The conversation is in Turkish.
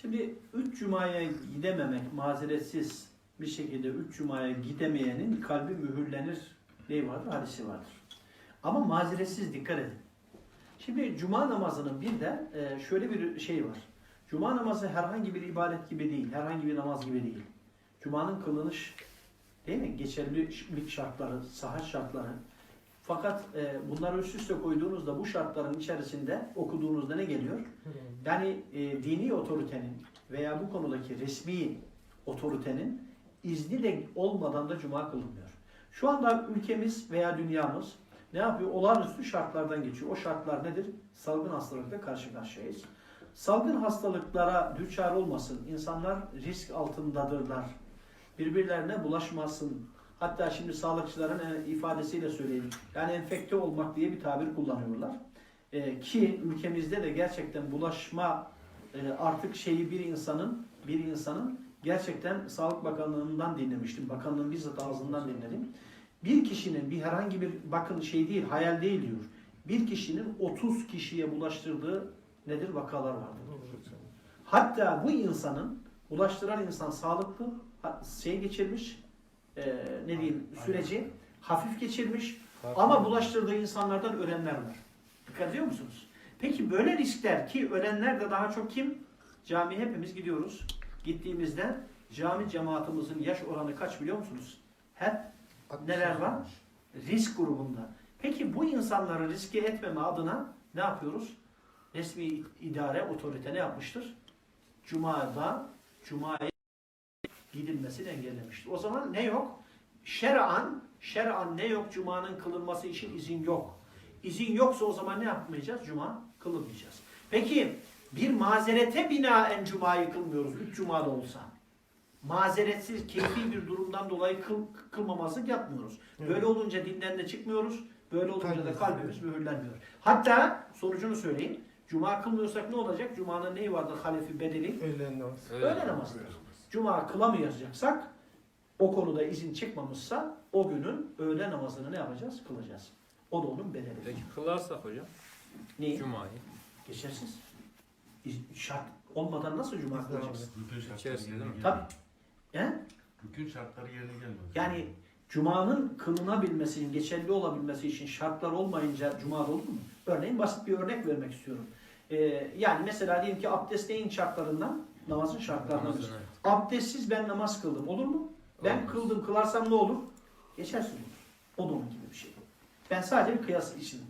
Şimdi üç cumaya gidememek mazeretsiz bir şekilde üç cumaya gidemeyenin kalbi mühürlenir neyi vardır? Hadisi vardır. Ama mazeretsiz dikkat edin. Şimdi cuma namazının bir de e, şöyle bir şey var. Cuma namazı herhangi bir ibadet gibi değil, herhangi bir namaz gibi değil. Cuma'nın kılınış değil mi? Geçerlilik şartları, sahat şartları. Fakat e, bunları üst üste koyduğunuzda bu şartların içerisinde okuduğunuzda ne geliyor? Yani e, dini otoritenin veya bu konudaki resmi otoritenin izni de olmadan da cuma kılınmıyor. Şu anda ülkemiz veya dünyamız ne yapıyor? Olağanüstü şartlardan geçiyor. O şartlar nedir? Salgın hastalıkla karşı karşıyayız. Salgın hastalıklara düçar olmasın. İnsanlar risk altındadırlar. Birbirlerine bulaşmasın. Hatta şimdi sağlıkçıların e, ifadesiyle söyleyeyim. Yani enfekte olmak diye bir tabir kullanıyorlar. E, ki ülkemizde de gerçekten bulaşma e, artık şeyi bir insanın bir insanın gerçekten Sağlık Bakanlığı'ndan dinlemiştim. Bakanlığın bizzat ağzından dinledim. Bir kişinin bir herhangi bir bakın şey değil, hayal değil diyor. Bir kişinin 30 kişiye bulaştırdığı nedir vakalar vardır. Hatta bu insanın bulaştıran insan sağlıklı şey geçirmiş e, ne diyeyim süreci hafif geçirmiş ama bulaştırdığı insanlardan ölenler var. Dikkat ediyor musunuz? Peki böyle riskler ki ölenler de daha çok kim? Cami hepimiz gidiyoruz. Gittiğimizde cami cemaatimizin yaş oranı kaç biliyor musunuz? Hep neler var? Risk grubunda. Peki bu insanları riske etmeme adına ne yapıyoruz? Resmi idare, otorite ne yapmıştır? Cuma'da, Cuma'ya gidilmesini engellemiştir. O zaman ne yok? Şer'an, şer'an ne yok? Cuma'nın kılınması için izin yok. İzin yoksa o zaman ne yapmayacağız? Cuma kılınmayacağız. Peki bir mazerete binaen Cuma'yı kılmıyoruz. Üç Cuma'da olsa. Mazeretsiz, keyfi bir durumdan dolayı kıl, kılmamazlık yapmıyoruz. Böyle olunca dinden de çıkmıyoruz. Böyle olunca da Kalbimiz mühürlenmiyor. Hatta sonucunu söyleyeyim. Cuma kılmıyorsak ne olacak? Cuma'nın neyi vardır? Halefi bedeli. Öğlen namazı. Öğle namazıdır. Cuma kılamayacaksak o konuda izin çıkmamışsa o günün öğle namazını ne yapacağız? Kılacağız. O da onun bedeli. Peki kılarsak hocam Neyi? Cuma'yı Geçersiz. İz- Şart olmadan nasıl cuma kılacağız? Bütün şartlar İçerisinde yerine değil mi? Tabii. He? Bütün şartları yerine gelmedi. Yani Cuma'nın kılınabilmesi için, geçerli olabilmesi için şartlar olmayınca Cuma'da olur mu? Örneğin basit bir örnek vermek istiyorum. Ee, yani mesela diyelim ki abdest neyin şartlarından? Namazın şartlarındandır. namazını Abdestsiz ben namaz kıldım. Olur mu? Ben Olmaz. kıldım. Kılarsam ne olur? Geçersiz olur. O da onun gibi bir şey. Ben sadece bir kıyas için